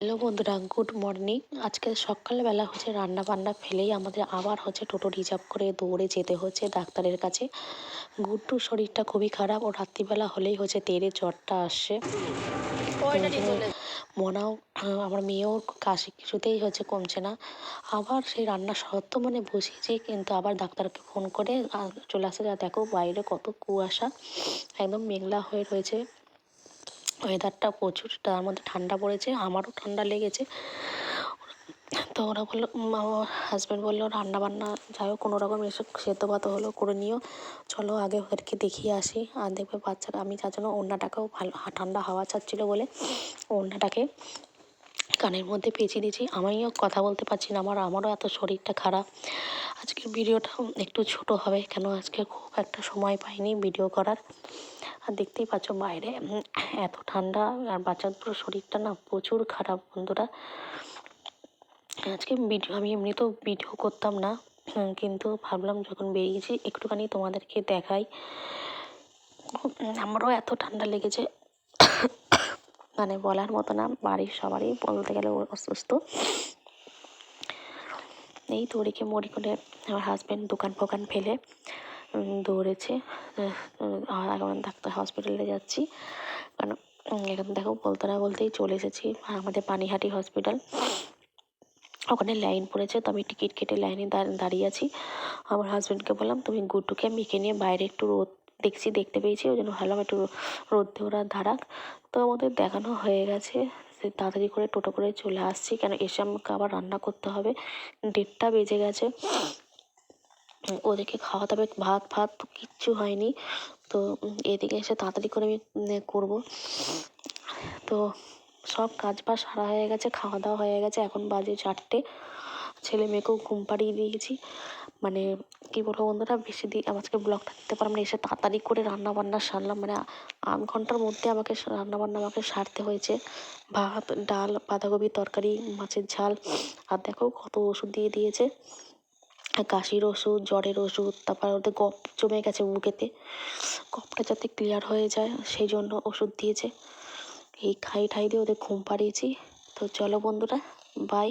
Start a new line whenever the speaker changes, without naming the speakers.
Hello বন্ধুরা good morning. আজকে সকালবেলা হচ্ছে রান্না বান্না ফেলেই আমাদের আবার হচ্ছে টোটো রিজার্ভ করে দৌড়ে যেতে হচ্ছে ডাক্তারের কাছে। গুড্ডুর শরীরটা খুবই খারাপ ও রাত্রিবেলা হলেই হচ্ছে তেড়ে জ্বরটা আসছে মনাও আমার মেয়েও কাশি কিছুতেই হচ্ছে কমছে না। আবার সেই রান্না সত্ত্বেও মানে বসিয়েছি কিন্তু আবার ডাক্তারকে ফোন করে চলে আসছে। যা দেখো বাইরে কত কুয়াশা, একদম মেঘলা হয়ে রয়েছে। ওয়েদারটা প্রচুর, তার মধ্যে ঠান্ডা পড়েছে, আমারও ঠান্ডা লেগেছে। তো ওরা বলল আমার হাজব্যান্ড বলল রান্না বান্না যাই হোক কোনো রকম এসব সেদ্ধ ভাত হলো, করে নিও। চলো আগে ওদেরকে দেখিয়ে আসি, আর দেখবে বাচ্চারা, আমি যার জন্য ওড়নাটাকেও ভালো, ঠান্ডা হাওয়া ছাড়ছিলো বলে ওড়নাটাকে কানের মধ্যে পেঁচিয়ে দিয়েছি। আমিও কথা বলতে পারছি না, আমার, আমারও এত শরীরটা খারাপ। আজকের ভিডিওটা একটু ছোট হবে, কেন আজকে খুব একটা সময় পাইনি ভিডিও করার। আর দেখতেই পাচ্ছ বাইরে এত ঠান্ডা, আর বাচ্চাদের শরীরটা না প্রচুর খারাপ বন্ধুরা। আজকে ভিডিও, আমি এমনিতেও ভিডিও করতাম না কিন্তু ভাবলাম যখন বেরিয়েছি একটুখানি তোমাদেরকে দেখাই। আমারও এত ঠান্ডা লেগেছে। মানে বলার মতো না, বাড়ির সবারই বলতে গেলে অসুস্থ। এই তড়িকে মরি করে আমার হাজব্যান্ড দোকান ফোকান ফেলে দৌড়েছে। এখন ডাক্তার হসপিটালে যাচ্ছি। কারণ এখন দেখো বলতে না বলতেই চলে এসেছি, আমাদের পানিহাটি হসপিটাল ওখানে লাইন পড়েছে, তো আমি টিকিট কেটে লাইনে দাঁড়িয়ে আছি। আমার হাজব্যান্ডকে বললাম, তুমি গুড্ডুকে মেখে নিয়ে বাইরে একটু রোদ দেখছি দেখতে পেয়েছি, ওই জন্য ভাবলাম একটু রোদ দিয়ে ওরা দাঁড়াক তো আমাদের দেখানো হয়ে গেছে সে তাড়াতাড়ি করে টোটো করে চলে আসছি, কেন এসে আমাকে আবার রান্না করতে হবে। দেড়টা বেজে গেছে, ওদেরকে খাওয়াতে হবে, ভাত ফাত কিচ্ছু হয়নি। তো এদিকে এসে তাড়াতাড়ি করে আমি করব। তো সব কাজ বাজ সারা হয়ে গেছে, খাওয়া দাওয়া হয়ে গেছে, এখন বাজে চারটে। ছেলে মেয়েকেও ঘুম পাড়িয়ে দিয়েছি মানে কী বলব বন্ধুরা, বেশি দিন আজকে ব্লগটা দিতে পারলাম না। এসে তাড়াতাড়ি করে রান্না বান্না সারলাম। মানে আধ ঘণ্টার মধ্যে আমাকে রান্না বান্না আমাকে সারতে হয়েছে। ভাত, ডাল, বাঁধাকপি তরকারি, মাছের ঝাল। আর দেখো কত ওষুধ দিয়ে দিয়েছে। কাশির ওষুধ, জ্বরের ওষুধ, তারপর ওদের কফ জমে গেছে বুকেতে কফটা যাতে ক্লিয়ার হয়ে যায়, সেই জন্য ওষুধ দিয়েছে। এই খাই ঠাই দিয়ে ওদের ঘুম পাড়িয়েছি। তো চলো বন্ধুরা বাই